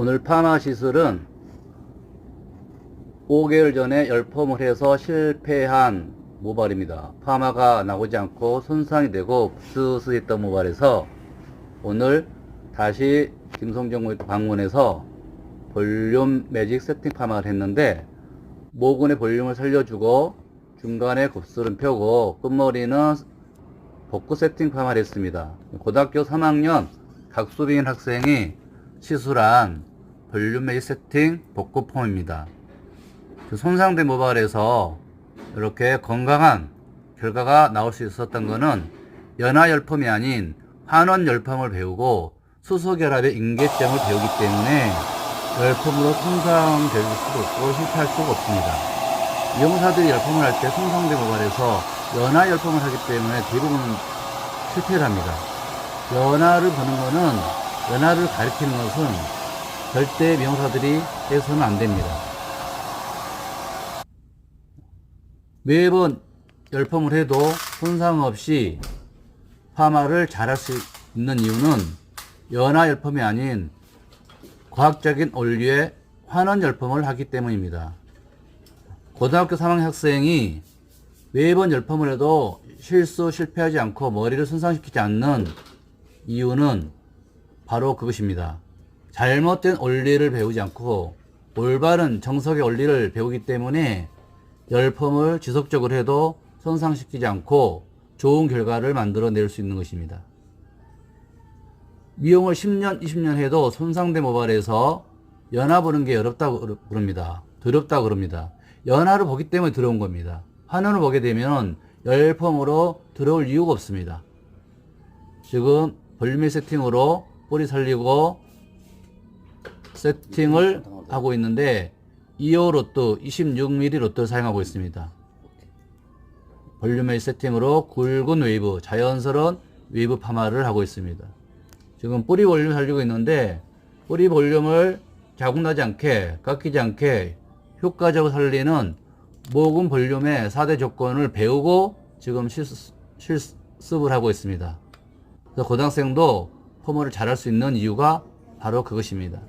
오늘 파마 시술은 5개월 전에 열펌을 해서 실패한 모발입니다. 파마가 나오지 않고 손상이 되고 부스스했던 모발에서 오늘 다시 김성정 방문해서 볼륨 매직 세팅 파마를 했는데 모근의 볼륨을 살려주고 중간에 곱슬은 펴고 끝머리는 복구 세팅 파마를 했습니다. 고등학교 3학년 각수빈 학생이 시술한 볼륨 매직 세팅 복구 폼입니다. 그 손상된 모발에서 이렇게 건강한 결과가 나올 수 있었던 것은 연화열펌이 아닌 환원열펌을 배우고 수소결합의 인계점을 배우기 때문에 열펌으로 손상될 수도 없고 실패할 수가 없습니다. 미용사들이 열펌을 할 때 손상된 모발에서 연화열펌을 하기 때문에 대부분 실패를 합니다. 연화를 보는 것은 연화를 가리키는 것은 절대 미용사들이 해서는 안 됩니다. 매번 열펌을 해도 손상 없이 파마를 잘할 수 있는 이유는 연화 열펌이 아닌 과학적인 원리의 환원 열펌을 하기 때문입니다. 고등학교 3학년 학생이 매번 열펌을 해도 실수 실패하지 않고 머리를 손상시키지 않는 이유는 바로 그것입니다. 잘못된 원리를 배우지 않고 올바른 정석의 원리를 배우기 때문에 열펌을 지속적으로 해도 손상시키지 않고 좋은 결과를 만들어낼 수 있는 것입니다. 미용을 10년, 20년 해도 손상된 모발에서 연화 보는 게 어렵다고 그럽니다. 더럽다고 그럽니다. 연화를 보기 때문에 들어온 겁니다. 화면을 보게 되면 열펌으로 들어올 이유가 없습니다. 지금 볼륨 세팅으로 뿌리 살리고 세팅을 하고 있는데 2호 로또 26mm 로또를 사용하고 있습니다. 볼륨의 세팅으로 굵은 웨이브, 자연스러운 웨이브 파마를 하고 있습니다. 지금 뿌리 볼륨 살리고 있는데 뿌리 볼륨을 자국나지 않게 깎이지 않게 효과적으로 살리는 모근 볼륨의 4대 조건을 배우고 지금 실습, 실습을 하고 있습니다. 그래서 고등학생도 펌을 잘할 수 있는 이유가 바로 그것입니다.